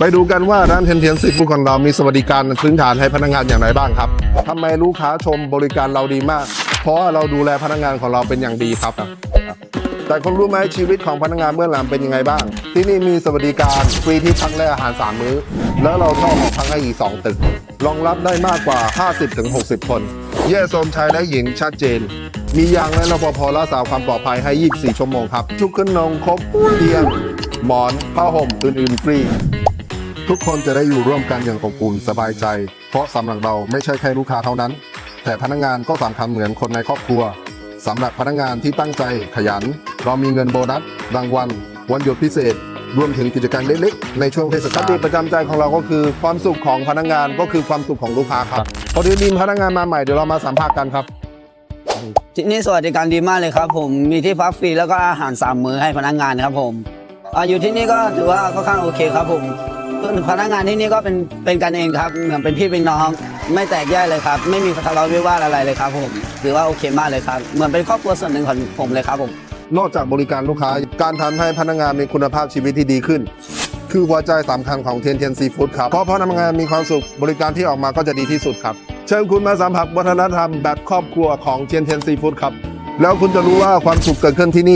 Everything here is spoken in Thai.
ไปดูกันว่าร้านเทนเทียนซีฟู้ดของเรามีสวัสดิการพื้นฐานให้พนักงานอย่างไรบ้างครับทำไมลูกค้าชมบริการเราดีมาก เพราะเราดูแลพนักงานของเราเป็นอย่างดีครับ แต่คุณรู้ไหมชีวิตของพนักงานเบื้อหลังเป็นยังไงบ้าง ที่นี่มีสวัสดิการฟรีที่พักและอาหาร 3 มื้อ แล้วเราก็หอพักให้อีก 2 ตึกรองรับได้มากกว่า 50-60 คน แยกโซนชายและหญิงชัดเจนมียางและรปภรักษาความปลอดภัยให้ 24 ชั่วโมงครับ ชุกขึ้นนองครบเตียง หมอน ผ้าห่มอื่นๆฟรี ทุกคนจะได้อยู่ร่วมกันอย่างอบอุ่นสบายใจ เพราะสำหรับเราไม่ใช่แค่ลูกค้าเท่านั้น แต่พนักงานก็สำคัญเหมือนคนในครอบครัวสำหรับพนักงานที่ตั้งใจขยัน เรามีเงินโบนัสรางวัล วันหยุดพิเศษ รวมถึงกิจกรรมเล็กๆ ในช่วงเทศกาลคติประจำใจของเราก็คือความสุขของพนักงานก็คือความสุขของลูกค้าครับพอดีมีพนักงานมาใหม่เดี๋ยวเรามาสัมภาษณ์กันครับที่นี่สวัสดิการดีมากเลยครับ ผมมีที่พักฟรีแล้วก็อาหารสามมื้อให้พนักงานครับผมออยู่ที่นี่ก็ถือว่าค่อนข้างโอเคครับผม พนักงานที่นี่ก็เป็นเป็นกันเองครับเหมือนเป็นพี่เป็นน้อง ไม่แตกแยกเลยครับ ไม่มีทะเลาะวิวาทอะไรเลยครับผมถือว่าโอเคมากเลยครับ เหมือนเป็นครอบครัวส่วนหนึ่งของผมเลยครับผม นอกจากบริการลูกค้า การทำให้พนักงานมีคุณภาพชีวิตที่ดีขึ้น คือหัวใจสำคัญของเทียนเทียนซีฟู้ดครับเพราะพนักงานมีความสุขบริการที่ออกมาก็จะดีที่สุดครับ เชิญคุณมาสัมผัสวัฒนธรรมแบบครอบครัวของเทียนเทียนซีฟู้ดครับแล้วคุณจะรู้ว่าความสุขเกิดขึ้นที่นี่